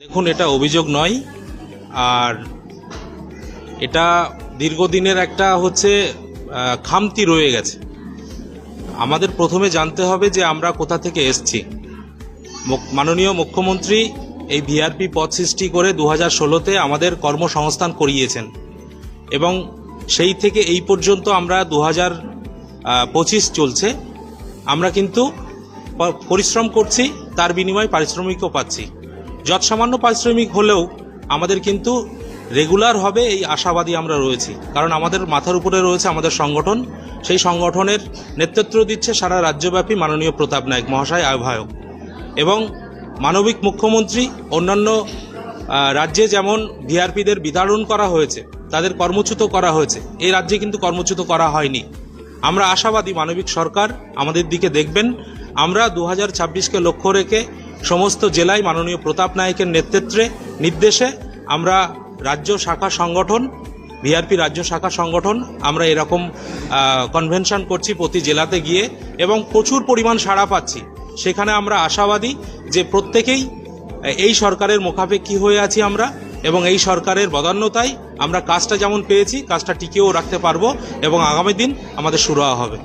দেখুন, এটা অভিযোগ নয়। আর এটা দীর্ঘদিনের একটা হচ্ছে খামতি রয়ে গেছে। আমাদের প্রথমে জানতে হবে যে আমরা কোথা থেকে এসছি। মাননীয় মুখ্যমন্ত্রী এই ভিআরপি পদ সৃষ্টি করে দু হাজার ষোলোতে আমাদের কর্মসংস্থান করিয়েছেন। এবং সেই থেকে এই পর্যন্ত আমরা দু হাজার পঁচিশ চলছে। আমরা কিন্তু পরিশ্রম করছি, তার বিনিময়ে পারিশ্রমিকও পাচ্ছি। যৎসামান্য পারিশ্রমিক হলেও আমাদের কিন্তু রেগুলার হবে এই আশাবাদী আমরা রয়েছি। কারণ আমাদের মাথার উপরে রয়েছে আমাদের সংগঠন। সেই সংগঠনের নেতৃত্ব দিচ্ছে সারা রাজ্যব্যাপী মাননীয় প্রতাপ নায়ক, মহাশয়, আহ্বায়ক। এবং মানবিক মুখ্যমন্ত্রী, অন্যান্য রাজ্যে যেমন ভিআরপিদের বিতাড়ন করা হয়েছে, তাদের কর্মচ্যুত করা হয়েছে, এই রাজ্যে কিন্তু কর্মচ্যুত করা হয়নি। আমরা আশাবাদী মানবিক সরকার আমাদের দিকে দেখবেন। আমরা দু হাজার লক্ষ্য রেখে সমস্ত জেলায় মাননীয় প্রতাপ নায়কের নেতৃত্বে নির্দেশে আমরা রাজ্য শাখা সংগঠন, ভিআরপি রাজ্য শাখা সংগঠন, আমরা এরকম কনভেনশন করছি প্রতি জেলাতে গিয়ে এবং প্রচুর পরিমাণ সাড়া পাচ্ছি। সেখানে আমরা আশাবাদী যে প্রত্যেকেই, এই সরকারের মুখাপেক্ষী হয়ে আছি আমরা এবং এই সরকারের বদান্যতায় আমরা কাজটা যেমন পেয়েছি, কাজটা টিকেও রাখতে পারব এবং আগামী দিন আমাদের শুরু হবে।